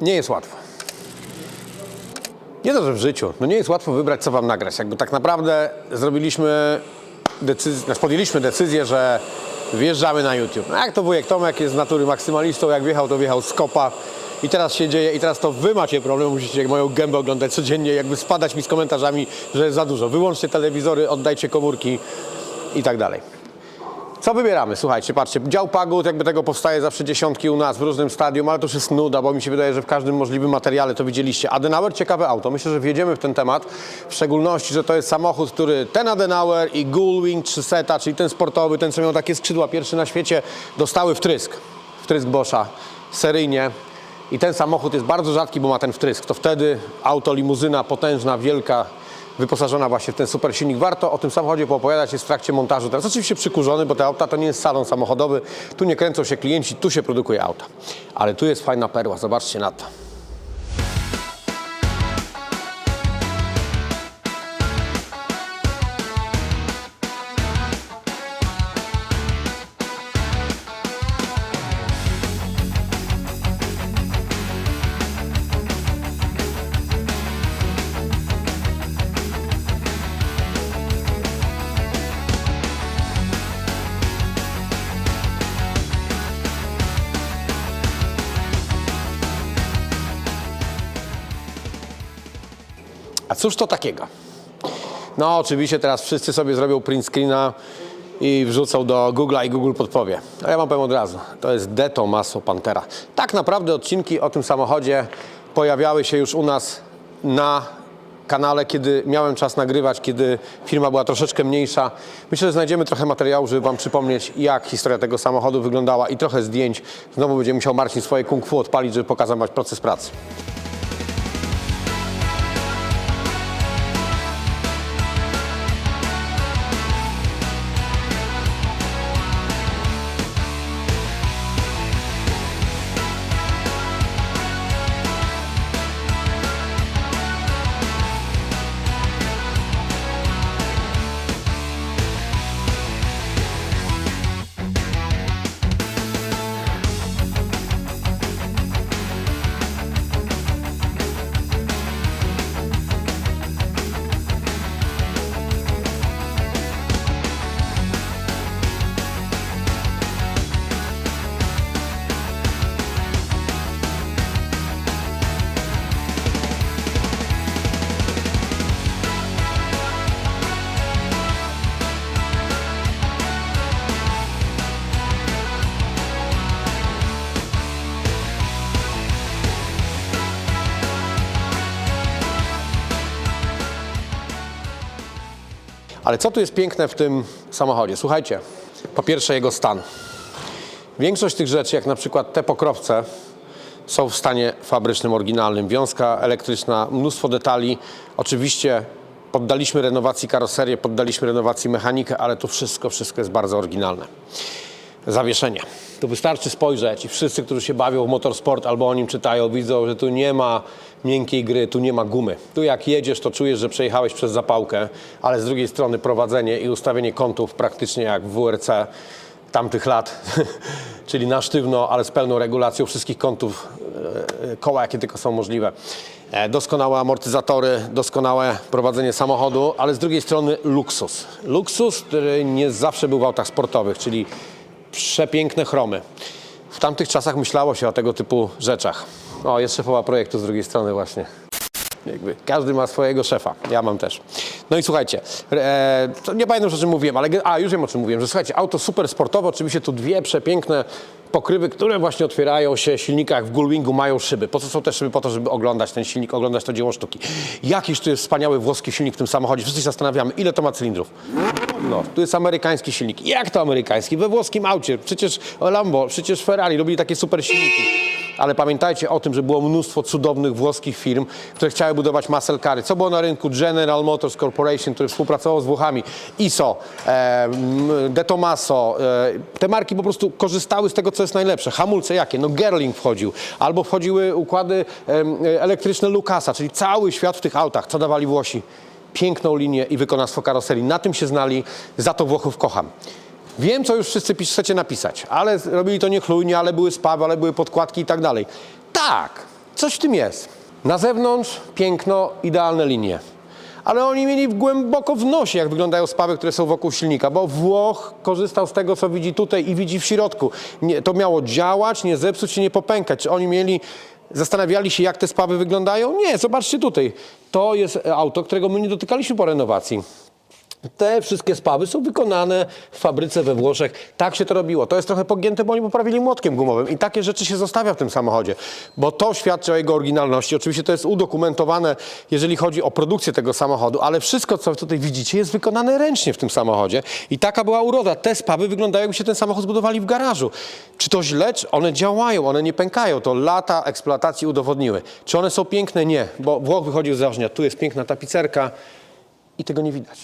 nie jest łatwo. Nie to, że w życiu. No nie jest łatwo wybrać, co wam nagrać. Jakby tak naprawdę zrobiliśmy decyzję, znaczy podjęliśmy decyzję, że wjeżdżamy na YouTube. No jak to wujek Tomek jest z natury maksymalistą, jak wjechał, to wjechał z kopa. I teraz się dzieje, i teraz to wy macie problem, musicie moją gębę oglądać codziennie, jakby spadać mi z komentarzami, że jest za dużo. Wyłączcie telewizory, oddajcie komórki i tak dalej. Co wybieramy? Słuchajcie, patrzcie, dział pagód, jakby tego powstaje zawsze dziesiątki u nas w różnym stadium, ale to już jest nuda, bo mi się wydaje, że w każdym możliwym materiale to widzieliście. Adenauer, ciekawe auto. Myślę, że wjedziemy w ten temat, w szczególności, że to jest samochód, który ten Adenauer i Gullwing 300, czyli ten sportowy, ten co miał takie skrzydła, pierwszy na świecie, dostały wtrysk. Wtrysk Boscha, seryjnie. I ten samochód jest bardzo rzadki, bo ma ten wtrysk. To wtedy auto, limuzyna potężna, wielka, wyposażona właśnie w ten super silnik. Warto o tym samochodzie poopowiadać, jest w trakcie montażu. Teraz oczywiście przykurzony, bo te auta to nie jest salon samochodowy. Tu nie kręcą się klienci, tu się produkuje auta. Ale tu jest fajna perła, zobaczcie na to. A cóż to takiego? No oczywiście teraz wszyscy sobie zrobią print screena i wrzucą do Google'a i Google podpowie. A ja wam powiem od razu, to jest De Tomaso Pantera. Tak naprawdę odcinki o tym samochodzie pojawiały się już u nas na kanale, kiedy miałem czas nagrywać, kiedy firma była troszeczkę mniejsza. Myślę, że znajdziemy trochę materiału, żeby wam przypomnieć, jak historia tego samochodu wyglądała i trochę zdjęć. Znowu będzie musiał Marcin swoje kung fu odpalić, żeby pokazać proces pracy. Ale co tu jest piękne w tym samochodzie? Słuchajcie, po pierwsze jego stan. Większość tych rzeczy, jak na przykład te pokrowce, są w stanie fabrycznym, oryginalnym. Wiązka elektryczna, mnóstwo detali. Oczywiście poddaliśmy renowacji karoserię, poddaliśmy renowacji mechanikę, ale to wszystko, wszystko jest bardzo oryginalne. Zawieszenie. Tu wystarczy spojrzeć i wszyscy, którzy się bawią w motorsport albo o nim czytają, widzą, że tu nie ma miękkiej gry, tu nie ma gumy. Tu jak jedziesz, to czujesz, że przejechałeś przez zapałkę, ale z drugiej strony prowadzenie i ustawienie kątów praktycznie jak w WRC tamtych lat, czyli na sztywno, ale z pełną regulacją wszystkich kątów e, e, koła, jakie tylko są możliwe. E, Doskonałe amortyzatory, doskonałe prowadzenie samochodu, ale z drugiej strony luksus. Luksus, który nie zawsze był w autach sportowych, czyli przepiękne chromy. W tamtych czasach myślało się o tego typu rzeczach. O, jest szefowa projektu z drugiej strony właśnie. Jakby każdy ma swojego szefa, ja mam też. No i słuchajcie, e, nie pamiętam o czym mówiłem, ale a już wiem o czym mówiłem, że słuchajcie, auto super sportowe, oczywiście tu dwie przepiękne pokrywy, które właśnie otwierają się w silnikach w Gullwingu mają szyby. Po co są te szyby? Po to, żeby oglądać ten silnik, oglądać to dzieło sztuki. Jakiś tu jest wspaniały włoski silnik w tym samochodzie. Wszyscy się zastanawiamy, ile to ma cylindrów. No, tu jest amerykański silnik. Jak to amerykański? We włoskim aucie. Przecież Lambo, przecież Ferrari robili takie super silniki. Ale pamiętajcie o tym, że było mnóstwo cudownych włoskich firm, które chciały budować muscle cary. Co było na rynku? General Motors Corporation, który współpracował z Włochami, ISO, e, De Tomaso. E, te marki po prostu korzystały z tego, co jest najlepsze. Hamulce jakie? No Gerling wchodził. Albo wchodziły układy elektryczne Lucasa, czyli cały świat w tych autach. Co dawali Włosi? Piękną linię i wykonawstwo karoserii. Na tym się znali, za to Włochów kocham. Wiem, co już wszyscy chcecie napisać, ale robili to niechlujnie, ale były spawy, ale były podkładki i tak dalej. Tak, Coś w tym jest. Na zewnątrz piękno, idealne linie. Ale oni mieli głęboko w nosie, jak wyglądają spawy, które są wokół silnika, bo Włoch korzystał z tego, co widzi tutaj i widzi w środku. Nie, to miało działać, nie zepsuć się, nie popękać. Czy oni mieli, zastanawiali się, jak te spawy wyglądają? Nie, zobaczcie tutaj. To jest auto, którego my nie dotykaliśmy po renowacji. Te wszystkie spawy są wykonane w fabryce we Włoszech. Tak się to robiło. To jest trochę pogięte, bo oni poprawili młotkiem gumowym. I takie rzeczy się zostawia w tym samochodzie, bo to świadczy o jego oryginalności. Oczywiście to jest udokumentowane, jeżeli chodzi o produkcję tego samochodu, ale wszystko, co tutaj widzicie, jest wykonane ręcznie w tym samochodzie. I taka była uroda. Te spawy wyglądają, jakby się ten samochód zbudowali w garażu. Czy to źle? Czy one działają, one nie pękają. To lata eksploatacji udowodniły. Czy one są piękne? Nie, bo Włoch wychodził z założenia, tu jest piękna tapicerka i tego nie widać.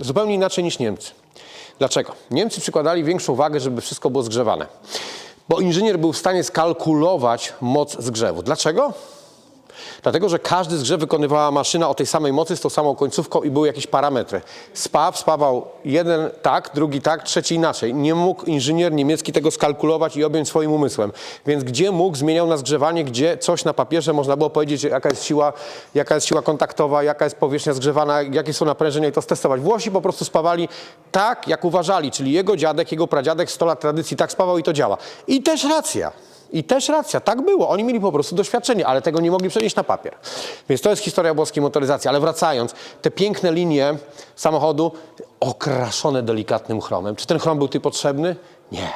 Zupełnie inaczej niż Niemcy. Dlaczego? Niemcy przykładali większą wagę, żeby wszystko było zgrzewane. Bo inżynier był w stanie skalkulować moc zgrzewu. Dlaczego? Dlatego, że każdy zgrzew wykonywała maszyna o tej samej mocy, z tą samą końcówką i były jakieś parametry. Spaw spawał jeden tak, drugi tak, trzeci inaczej. Nie mógł inżynier niemiecki tego skalkulować i objąć swoim umysłem. Więc gdzie mógł, zmieniał na zgrzewanie, gdzie coś na papierze można było powiedzieć, jaka jest siła, jaka jest siła kontaktowa, jaka jest powierzchnia zgrzewana, jakie są naprężenia i to stestować. Włosi po prostu spawali tak, jak uważali, czyli jego dziadek, jego pradziadek 100 lat tradycji tak spawał i to działa. I też racja. I też racja, tak było. Oni mieli po prostu doświadczenie, ale tego nie mogli przenieść na papier. Więc to jest historia włoskiej motoryzacji. Ale wracając, te piękne linie samochodu okraszone delikatnym chromem. Czy ten chrom był tu potrzebny? Nie.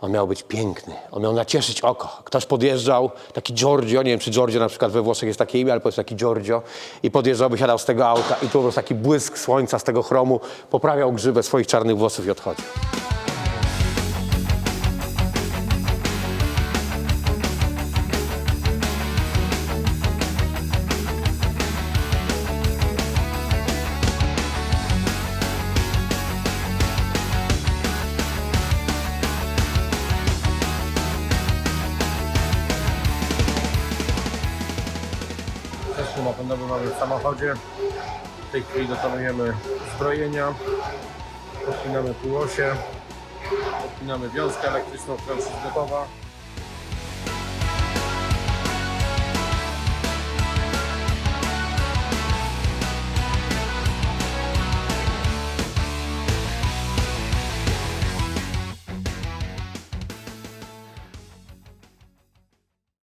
On miał być piękny, on miał nacieszyć oko. Ktoś podjeżdżał, taki Giorgio, nie wiem czy Giorgio na przykład we Włoszech jest takie imię, ale powiedzmy taki Giorgio i podjeżdżał, wysiadał z tego auta i tu po prostu taki błysk słońca z tego chromu poprawiał grzybę swoich czarnych włosów i odchodził. Napędowy mamy w samochodzie. W tej chwili dokonujemy zbrojenia. Podpinamy półosie. Podpinamy wiązkę elektryczną, która jest.